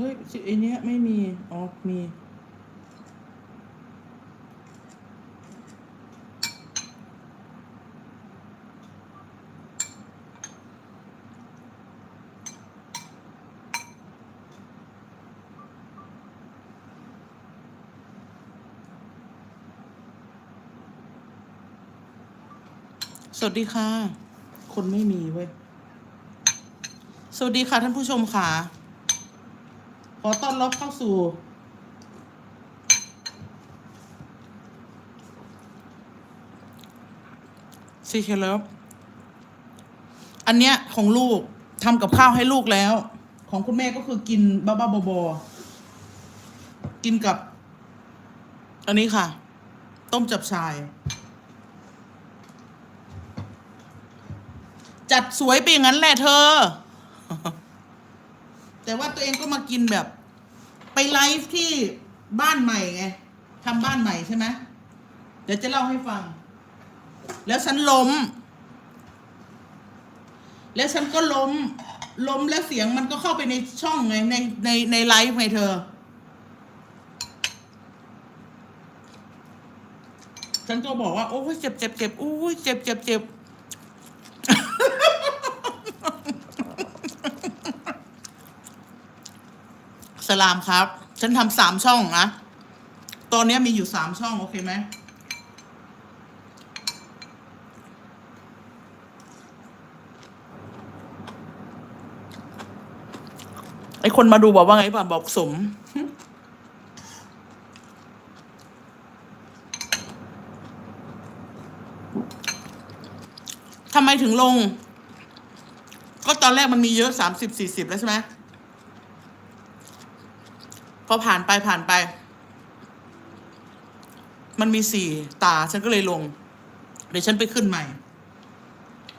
เฮ้ยสิไอเนี้ยไม่มี อ๋อ มี สวัสดีค่ะ คนไม่มีเว้ย สวัสดีค่ะท่านผู้ชมค่ะ อต้อนรับเข้าสู่ ซีเคเลฟอันเนี้ยของลูกทำกับข้าวให้ลูกแล้ว ของคุณแม่ก็คือกินบ้าบ้าบอๆกินกับ อันนี้ค่ะ ต้มจับชาย จัดสวยไปอย่างนั้นแหละเธอ แต่ว่าตัวเองก็มากินแบบ ไปไลฟ์ที่บ้านใหม่ไงทำบ้านใหม่ใช่ไหมเดี๋ยวจะเล่าให้ฟัง แล้วฉันล้ม แล้วฉันก็ล้ม ล้มแล้วเสียงมันก็เข้าไปในช่องไงในในในไลฟ์ไงเธอ ฉันก็บอกว่า โอ้ยเจ็บเจ็บเจ็บอุ้ยเจ็บเจ็บเจ็บ สลามครับ ฉันทำสามช่องนะ ตอนนี้มีอยู่สามช่อง โอเคไหมไอคนมาดูบอกว่าไงป่ะบอกสม ทำไมถึงลง ก็ตอนแรกมันมีเยอะสามสิบสี่สิบแล้วใช่ไหม พอผ่านไปผ่านไป มันมีสี่ตาฉันก็เลยลง เดี๋ยวฉันไปขึ้นใหม่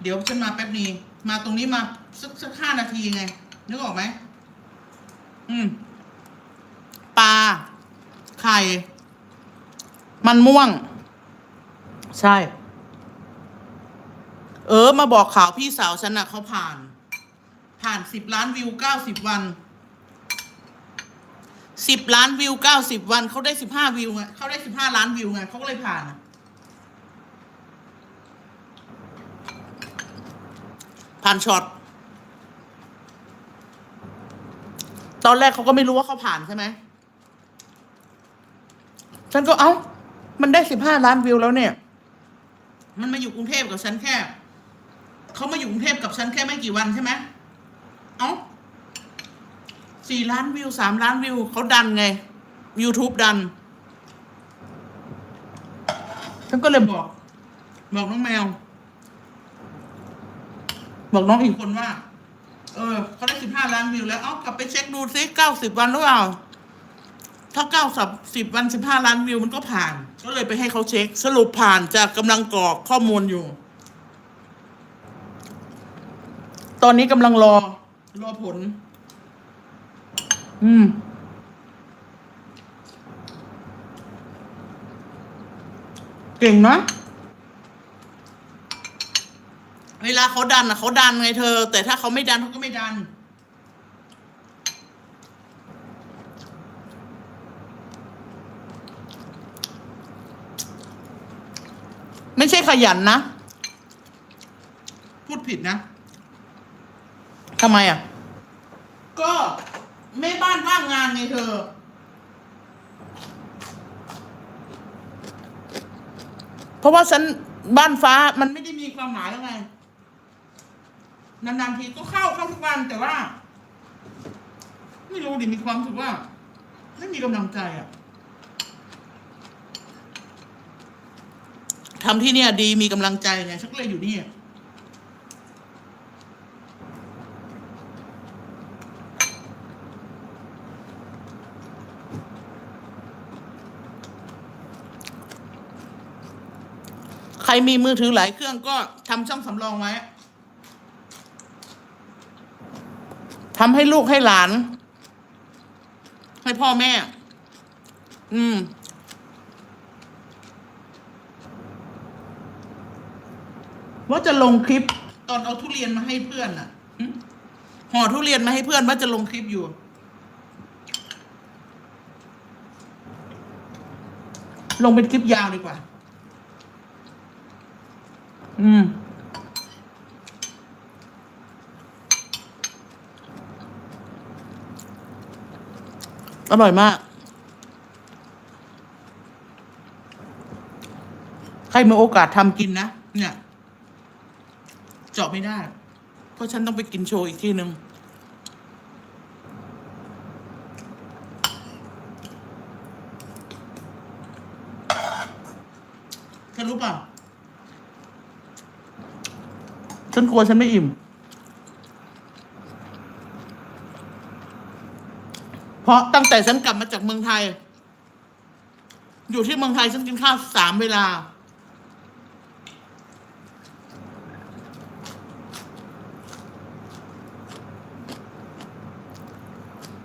เดี๋ยวฉันมาแป๊บนี้ มาตรงนี้มาสักสักห้านาทีไง นึกออกไหม อืม ปลา ไข่ มันม่วง ใช่ เออ มาบอกข่าวพี่สาวฉันนะเขาผ่าน ผ่านสิบล้านวิวเก้าสิบวัน สิบล้านวิวเก้าสิบวันเขาได้สิบห้าวิวไงเขาได้สิบห้าล้านวิวไงเขาก็เลยผ่านผ่านช็อตตอนแรกเขาก็ไม่รู้ว่าเขาผ่านใช่ไหมฉันก็เอ้า มันได้สิบห้าล้านวิวแล้วเนี่ย มันมาอยู่กรุงเทพกับฉันแค่ เขามาอยู่กรุงเทพกับฉันแค่ไม่กี่วันใช่ไหมเอ้า สี่ล้านวิวสามล้านวิวเขาดันไง YouTube ดัน ฉันก็เลยบอก บอกน้องแมว บอกน้องอีกคนว่า เออเขาได้สิบห้าล้านวิวแล้ว เอากลับไปเช็คดูซิเก้าสิบวันหรือเปล่า ถ้าเก้าสับสิบวันสิบห้าล้านวิวมันก็ผ่าน ก็เลยไปให้เขาเช็ค สรุปผ่านจากกำลังกรอกข้อมูลอยู่ ตอนนี้กำลังรอรอผล อืม เก่งนะเวลาเขาดันอะเขาดันไงเธอ แต่ถ้าเขาไม่ดันเขาก็ไม่ดัน ไม่ใช่ขยันนะ พูดผิดนะทำไมอะ ก็ แม่บ้านว่างงานไงเธอ เพราะว่าฉันบ้านฟ้ามันไม่ได้มีความหมายแล้วไง นานๆทีก็เข้าเข้าทุกวันแต่ว่า ไม่รู้ดิมีความรู้สึกว่า ไม่มีกำลังใจอะทำที่เนี่ยดีมีกำลังใจไงฉันก็เลยอยู่นี่ ใครมีมือถือหลายเครื่องก็ทำช่องสำรองไว้ทำให้ลูกให้หลาน ให้พ่อแม่ อืม ว่าจะลงคลิป ตอนเอาทุเรียนมาให้เพื่อนอะห่อทุเรียนมาให้เพื่อนว่าจะลงคลิปอยู่ลงเป็นคลิปยาวดีกว่า อืมอร่อยมาก ใครมีโอกาสทำกินนะ เนี่ย เจาะไม่ได้ เพราะฉันต้องไปกินโชว์อีกที่หนึ่งเธอรู้เปล่า ฉันกลัวฉันไม่อิ่ม เพราะตั้งแต่ฉันกลับมาจากเมืองไทย อยู่ที่เมืองไทยฉันกินข้าวสามเวลา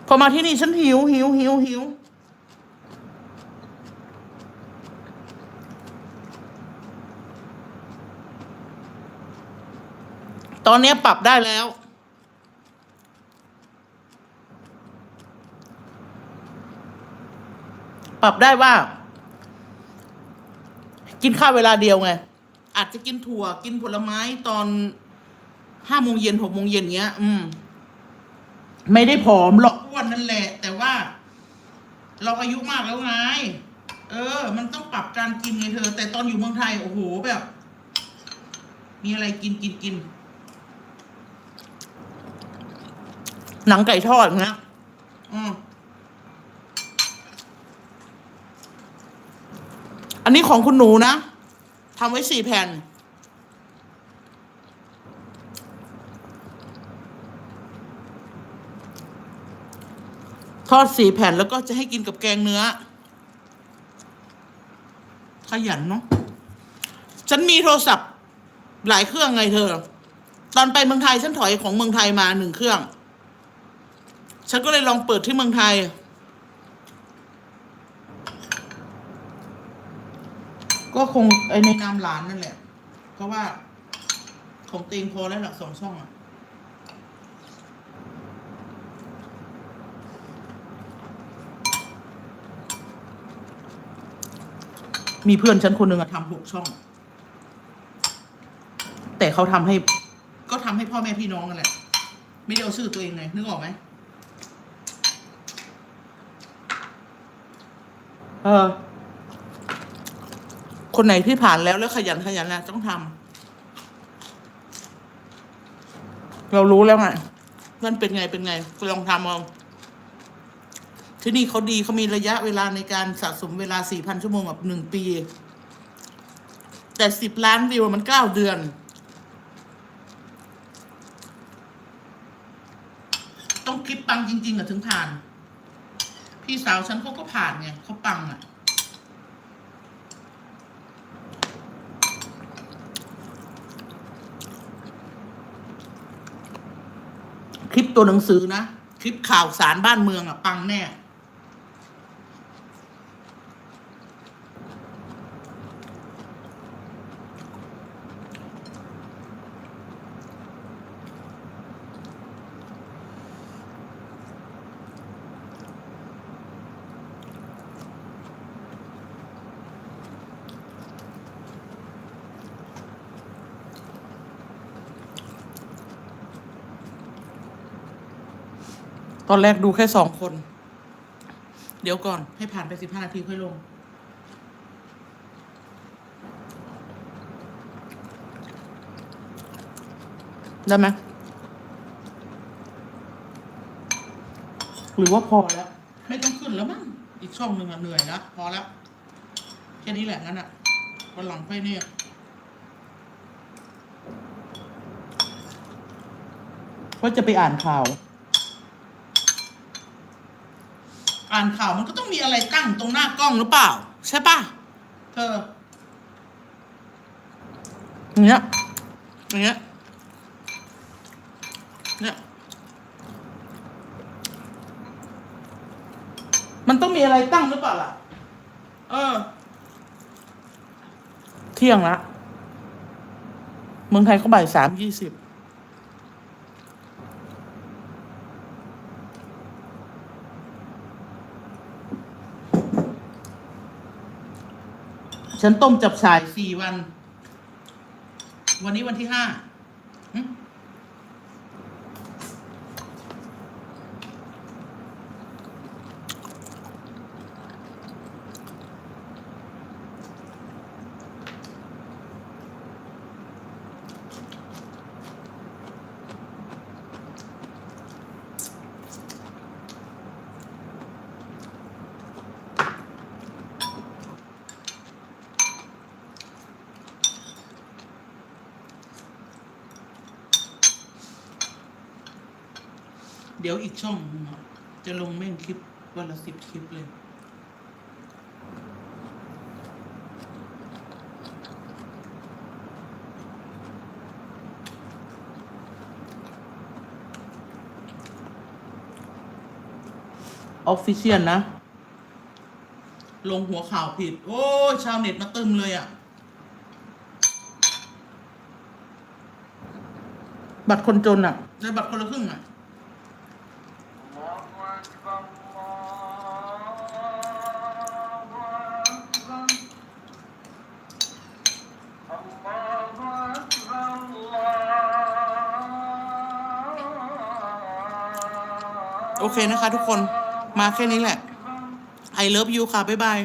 พอมาที่นี่ฉันหิวหิวหิวหิว ตอนนี้ปรับได้แล้ว ปรับได้ว่า กินข้าวเวลาเดียวไง อาจจะกินถั่วกินผลไม้ตอนห้าโมงเย็นหกโมงเย็นเงี้ย อืม ไม่ได้ผอมหรอกอ้วนนั่นแหละ แต่ว่า เราอายุมากแล้วไง เออ มันต้องปรับการกินไงเธอ แต่ตอนอยู่เมืองไทย โอ้โหแบบ มีอะไรกินกินกิน หนังไก่ทอดนะอืมอันนี้ของคุณหนูนะทำไว้สี่แผ่น ทอดสี่แผ่นแล้วก็จะให้กินกับแกงเนื้อ ขยันเนาะฉันมีโทรศัพท์หลายเครื่องไงเธอ ตอนไปเมืองไทยฉันถอยของเมืองไทยมาหนึ่งเครื่อง ฉันก็เลยลองเปิดที่เมืองไทย ก็คงไอในนามหลานนั่นแหละ เพราะว่าของเตีงพอแล้วหลักสองช่องอะมีเพื่อนฉันคนหนึ่งอะทำหกช่อง แต่เขาทำให้ ก็ทำให้พ่อแม่พี่น้องกันแหละ ไม่ได้เอาชื่อตัวเองไงนึกออกไหม เออ คนไหนที่ผ่านแล้วแล้วขยันขยันนะต้องทำเรารู้แล้วไงนั่นเป็นไงเป็นไงลองทำเอาที่นี่เขาดีเขามีระยะเวลาในการสะสมเวลาสี่พันชั่วโมงแบบหนึ่งปี แต่สิบล้านวิวมันเก้าเดือนต้องคลิปปังจริง ๆอะถึงผ่าน พี่สาวฉันเขาก็ผ่านไงเขาปังอะคลิปตัวหนังสือนะ คลิปข่าวสารบ้านเมืองอะปังแน่ ตอนแรกดูแค่สองคน เดี๋ยวก่อนให้ผ่านไปสิบห้านาทีค่อยลง ได้ไหมหรือว่าพอแล้ว ไม่ต้องขึ้นแล้วมั้งอีกช่องหนึ่งอะเหนื่อยแล้วพอแล้ว แค่นี้แหละงั้นอะวันหลังไปเนี่ยว่าจะไปอ่านข่าว อ่านข่าวมันก็ต้องมีอะไรตั้งตรงหน้ากล้องหรือเปล่า ใช่ปะเธออย่างเงี้ยอย่างเงี้ยเนี่ยมันต้องมีอะไรตั้งหรือเปล่าล่ะ เออ เที่ยงละเมืองไทยเขาบ่ายสามยี่สิบ ฉันต้มจับฉ่ายสี่วัน วันนี้วันที่ห้า เดี๋ยวอีกช่องจะลงแม่งคลิปวันละสิบคลิปเลย ออฟฟิเชียลนะ ลงหัวข่าวผิด โอ้ยชาวเน็ตมาตึมเลยอะ่ะ บัตรคนจนอะ่ะได้บัตรคนละครึ่งอะ่ะ โอเคนะคะทุกคนมาแค่นี้แหละ I love you ค่ะ บ๊ายบาย